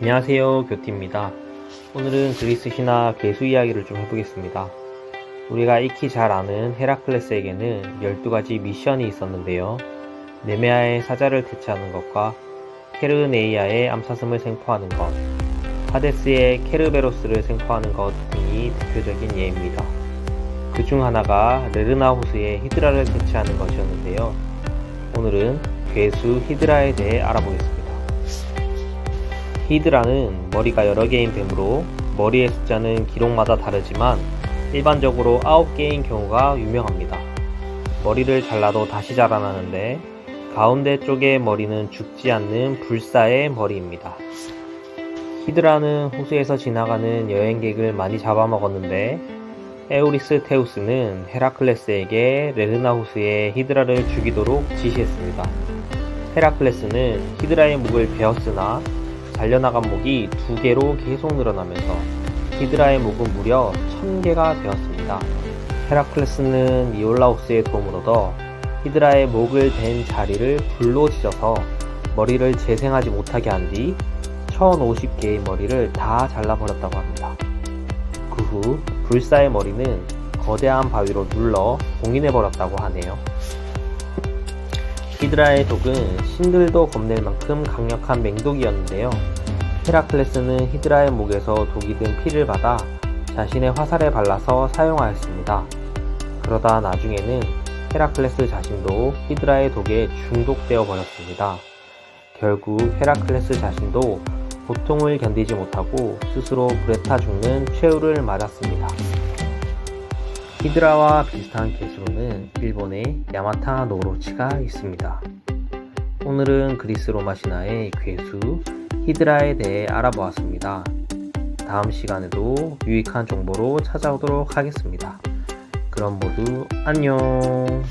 안녕하세요 교티입니다. 오늘은 그리스 신화 괴수 이야기를 좀 해보겠습니다. 우리가 익히 잘 아는 헤라클레스에게는 12가지 미션이 있었는데요. 네메아의 사자를 대체하는 것과 케르네이아의 암사슴을 생포하는 것 하데스의 케르베로스를 생포하는 것 등이 대표적인 예입니다. 그 중 하나가 레르나호스의 히드라를 대체하는 것이었는데요. 오늘은 괴수 히드라에 대해 알아보겠습니다 히드라는 머리가 여러 개인 뱀으로 머리의 숫자는 기록마다 다르지만 일반적으로 9개인 경우가 유명합니다. 머리를 잘라도 다시 자라나는데 가운데 쪽의 머리는 죽지 않는 불사의 머리입니다. 히드라는 호수에서 지나가는 여행객을 많이 잡아먹었는데 에우리스 테우스는 헤라클레스에게 레르나 호수에 히드라를 죽이도록 지시했습니다. 헤라클레스는 히드라의 목을 베었으나 잘려나간 목이 두 개로 계속 늘어나면서 히드라의 목은 무려 천 개가 되었습니다. 헤라클레스는 이올라우스의 도움을 얻어 히드라의 목을 댄 자리를 불로 찢어서 머리를 재생하지 못하게 한 뒤 1050개의 머리를 다 잘라버렸다고 합니다. 그 후 불사의 머리는 거대한 바위로 눌러 봉인해버렸다고 하네요. 히드라의 독은 신들도 겁낼 만큼 강력한 맹독이었는데요. 헤라클레스는 히드라의 목에서 독이 든 피를 받아 자신의 화살에 발라서 사용하였습니다. 그러다 나중에는 헤라클레스 자신도 히드라의 독에 중독되어 버렸습니다. 결국 헤라클레스 자신도 고통을 견디지 못하고 스스로 불에 타 죽는 최후를 맞았습니다. 히드라와 비슷한 개수로는 일본의 야마타 노로치가 있습니다. 오늘은 그리스 로마 신화의 괴수 히드라에 대해 알아보았습니다. 다음 시간에도 유익한 정보로 찾아오도록 하겠습니다. 그럼 모두 안녕.